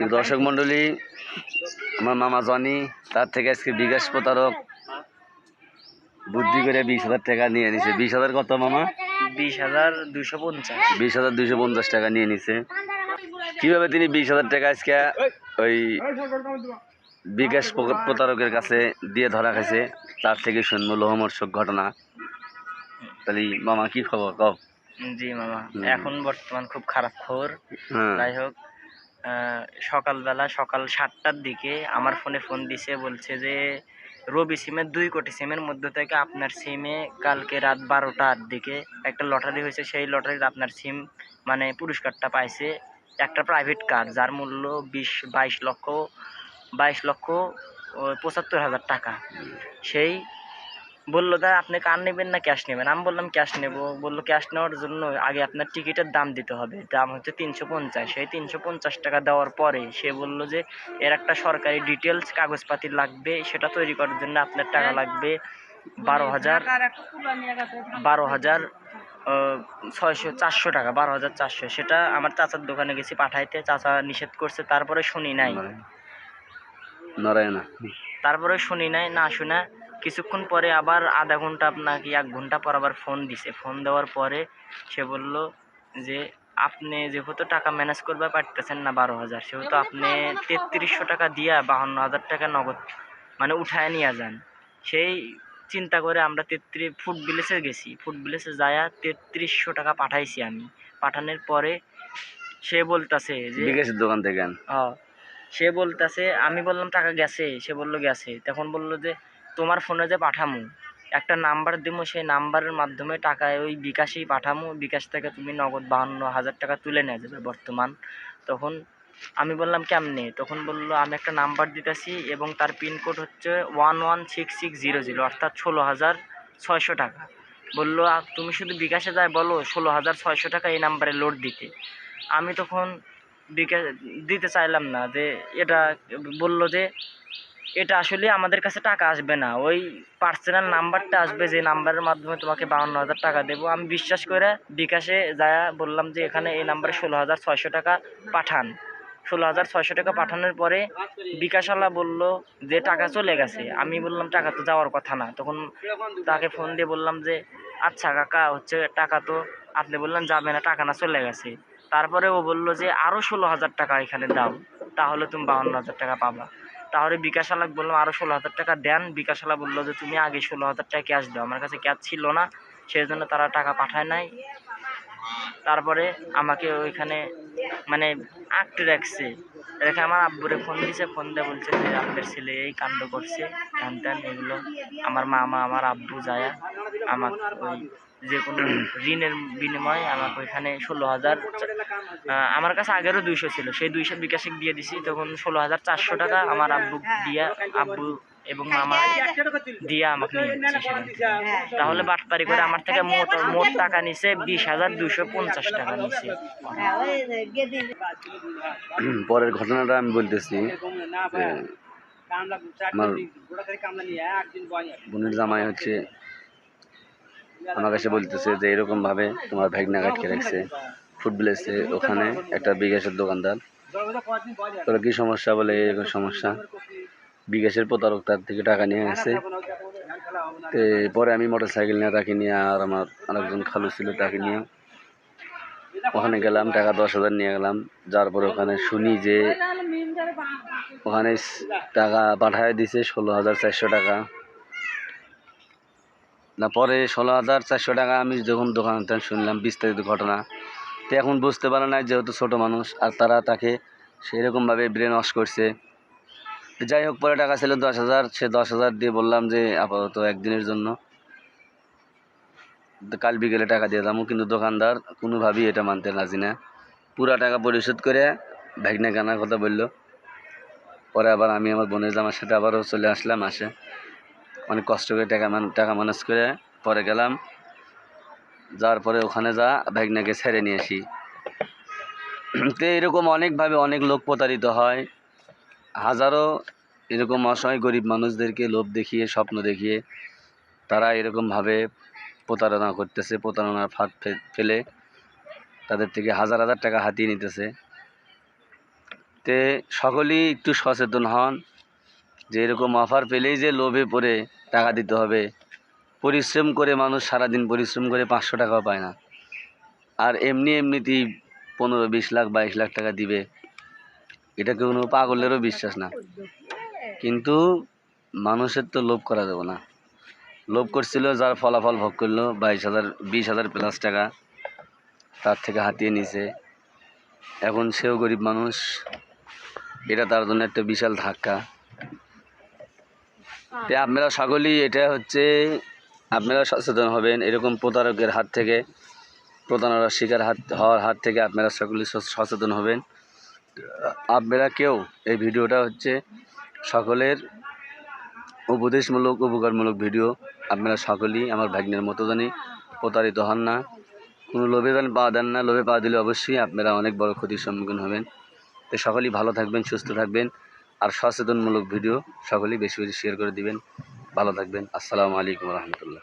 দর্শক মণ্ডলী আমার মামা জনি তার থেকে আজকে বিকাশ প্রতারক বুদ্ধি করে বিশ হাজার টাকা নিয়ে নিছে। বিশ হাজার কত মামা? বিশ হাজার দুশো পঞ্চাশ। বিশ হাজার দুইশো পঞ্চাশ টাকা নিয়ে নিছে। কীভাবে তিনি বিশ হাজার টাকা আজকে ওই বিকাশ প্র- প্রতারকের কাছে দিয়ে ধরা খাইছে তার থেকে শুনব লোহমর্ষক ঘটনা। তাহলে মামা কি খবর? কও। জি মামা এখন বর্তমান খুব খারাপ খবর। হ্যাঁ। যাই হোক সকালবেলা সকাল সাতটার দিকে আমার ফোনে ফোন দিছে, বলছে যে, রবি সিমের দুই কোটি সিমের মধ্যে থেকে আপনার সিমে কালকে রাত বারোটার দিকে একটা লটারি হয়েছে, সেই লটারিতে আপনার সিম মানে পুরস্কারটা পাইছে একটা প্রাইভেট কার যার মূল্য বিশ, বাইশ লক্ষ বাইশ লক্ষ পঁচাত্তর হাজার টাকা। সেই বলল দাদা আপনি কার নেবেন না ক্যাশ নেবেন? আমি বললাম ক্যাশ নেব। বলল ক্যাশ নেওয়ার জন্য আগে আপনার টিকিটের দাম দিতে হবে। দাম হচ্ছে তিনশো পঞ্চাশ। সেই তিনশো পঞ্চাশ টাকা দেওয়ার পরে সে বলল যে এর একটা সরকারি ডিটেলস কাগজপাতি লাগবে। সেটা তৈরি করার জন্য আপনার টাকা লাগবে বারো হাজার বারো হাজার ছয়শো চারশো টাকা বারো হাজার চারশো। সেটা আমার চাচার দোকানে গেছি পাঠাইতে। চাচা নিষেধ করছে তারপরে শুনি নাই। নারায়ণা। তারপরে শুনি নাই না শুনে। কিছুক্ষণ পরে আবার আধা ঘণ্টা আপনাকে এক ঘণ্টা পর আবার ফোন দিছে। ফোন দেওয়ার পরে সে বলল যে আপনি যেহেতু টাকা ম্যানেজ করবে পারতেছেন না বারো হাজার সেহেতু আপনি তেত্রিশশো টাকা দিয়া বাহান্ন হাজার টাকা নগদ মানে উঠায় নিয়ে যান। সেই চিন্তা করে আমরা তেত্রিশ ফুড ভিলেজে গেছি। ফুড ভিলেজে যায়া তেত্রিশশো টাকা পাঠাইছি আমি। পাঠানোর পরে সে বলতাছে যে বিকাশের দোকান থেকে ও সে বলতেছে আমি বললাম টাকা গেছে। সে বলল গেছে। তখন বলল যে তোমার ফোনে যে পাঠামু একটা নাম্বার দিমু সেই নাম্বারের মাধ্যমে টাকা ওই বিকাশেই পাঠামু। বিকাশ থেকে তুমি নগদ বাহান্ন হাজার টাকা তুলে নিয়ে যাবে বর্তমান। তখন আমি বললাম কেমনে? তখন বলল আমি একটা নাম্বার দিতেছি এবং তার পিনকোড হচ্ছে one one six six zero zero অর্থাৎ ষোলো হাজার ছয়শো টাকা। বলল "আ, তুমি শুধু বিকাশে যায় বলো ষোলো হাজার ছয়শো টাকা এই নাম্বারে লোড দিতে। আমি তখন বিকাশ দিতে চাইলাম না যে এটা বলল যে এটা আসলে আমাদের কাছে টাকা আসবে না। ওই পার্সোনাল নাম্বারটা আসবে যে নাম্বারের মাধ্যমে তোমাকে বাউন্ন হাজার টাকা দেবো। আমি বিশ্বাস করে বিকাশে যায় বললাম যে এখানে এই নাম্বারে ষোলো হাজার ছয়শো টাকা পাঠান। ষোলো হাজার ছয়শো টাকা পাঠানোর পরে বিকাশওয়ালা বলল যে টাকা চলে গেছে। আমি বললাম, টাকা তো যাওয়ার কথা না। তখন তাকে ফোন দিয়ে বললাম যে আচ্ছা কাকা, হচ্ছে টাকা তো আপনি বললেন যাবে না, টাকা না চলে গেছে। তারপরে ও বলল যে আরও ষোলো হাজার টাকা এখানে দাও, তাহলে তুমি বাউন্ন হাজার টাকা পাবা। তাহলে বিকাশালাক বললাম আরও ষোলো হাজার টাকা দেন। বিকাশালা বলল যে, তুমি আগে ষোলো হাজার টাকা ক্যাশ দাও। আমার কাছে ক্যাশ ছিল না সেই জন্য তারা টাকা পাঠায় নাই। তারপরে আমাকে ওইখানে মানে আঁকতে রাখছে রেখে আমার আব্বুরে ফোন দিছে ফোন দিয়ে বলছে যে আপনার ছেলে এই কাণ্ড করছে হ্যান ত্যান এগুলো। আমার মামা, আমার আব্বু যায় আমার ওই যে কোনো ঋণের বিনিময়ে আমাকে ওইখানে ষোলো হাজার আমার কাছে আগেরও দুইশো ছিল। সেই দুইশো বিকাশে দিয়ে দিছি, তখন ষোলো হাজার চারশো টাকা আমার আব্বু দিয়া, আব্বু এবং মামা দিয়া আমাকে নিয়ে যাচ্ছে তাহলে বাটপারি করে আমার থেকে মোট মোট টাকা নিছে বিশ হাজার দুশো পঞ্চাশ টাকা নিছে। পরের ঘটনাটা আমি বলতেছি আমার বোনের জামাই হচ্ছে আমার কাছে বলতেছে যে এরকম ভাবে তোমার ভাগনা কাটকে রাখছে। ফুটবলেছে ওখানে একটা বিকাশের দোকানদার। তোর কি সমস্যা বলে? এরকম সমস্যা? বিকাশের প্রতারক তার থেকে টাকা নিয়ে গেছে তো পরে আমি মোটর সাইকেল নিয়ে তাকে নিয়ে আর আমার আরেকজন খালু ছিল তাকে নিয়ে। ওখানে গেলাম, টাকা দশ হাজার নিয়ে গেলাম। যার পরে ওখানে শুনি যে ওখানে টাকা পাঠায় দিছে ষোলো হাজার চারশো টাকা। না, পরে ষোলো হাজার চারশো টাকা আমি যখন দোকান শুনলাম বিস্তারিত ঘটনা, তো এখন বুঝতে পারে না যেহেতু ছোট মানুষ, আর তারা তাকে সেরকমভাবে ব্রেন ওয়াশ করছে। যাই হোক, পরে টাকা ছিল দশ হাজার, সে দশ হাজার দিয়ে বললাম যে আপাতত একদিনের জন্য। কাল বিকেলে টাকা দিয়ে দামও, কিন্তু দোকানদার কোনোভাবেই এটা মানতে রাজি না। পুরা টাকা পরিশোধ করে ভাগনা কেনার কথা বলল। পরে আবার আমি আমার বোনের জামার সাথে আবারও চলে আসলাম আসে। অনেক কষ্ট করে টাকা মান টাকা ম্যানেজ করে পরে গেলাম। যাওয়ার পরে ওখানে যা ভাগনাকে ছেড়ে নিয়ে আসি। তো এরকম অনেকভাবে অনেক লোক প্রতারিত হয়। হাজারো এরকম অসহায় গরিব মানুষদেরকে লোভ দেখিয়ে, স্বপ্ন দেখিয়ে তারা এরকমভাবে প্রতারণা করতেছে, প্রতারণার ফাঁদ ফেলে তাদের থেকে হাজার হাজার টাকা হাতিয়ে নিতেছে। তে সকলেই একটু সচেতন হন যে এরকম অফার পেলেই যে লোভে পড়ে টাকা দিতে হবে। পরিশ্রম করে মানুষ সারাদিন পরিশ্রম করে পাঁচশো টাকাও পায় না। আর এমনি এমনিতেই পনেরো, বিশ লাখ, বাইশ লাখ টাকা দিবে। এটা কেউ কোনো পাগলেরও বিশ্বাস না। কিন্তু মানুষের তো লোভ করা যাবে না। লোভ করছিল, যার ফলাফল ভোগ করল, বাইশ হাজার, বিশ হাজার প্লাস টাকা তার থেকে হাতিয়ে নিছে। এখন সেও গরিব মানুষ, এটা তার জন্য একটা বিশাল ধাক্কা। তাই আপনারা সকলেই এটা হচ্ছে, আপনারা সচেতন হবেন, এরকম প্রতারকের হাত থেকে, প্রতারণার শিকার হাত, হওয়ার হাত থেকে আপনারা সকলেই সচেতন হবেন। আপনারা কেউ এই ভিডিওটা হচ্ছে সকলের উপদেশমূলক, উপকারমূলক ভিডিও। আপনারা সকলেই আমার ভাগ্নের মতো জানি, প্রতারিত হন না। কোনো লোভে যেন পা দেন না। লোভে পা দিলে অবশ্যই আপনারা অনেক বড় ক্ষতির সম্মুখীন হবেন। তো সকলেই ভালো থাকবেন, সুস্থ থাকবেন। আর সচেতনমূলক ভিডিও সকলেই বেশি বেশি শেয়ার করে দিবেন। ভালো থাকবেন। আসসালামু আলাইকুম রহমতুল্লাহ।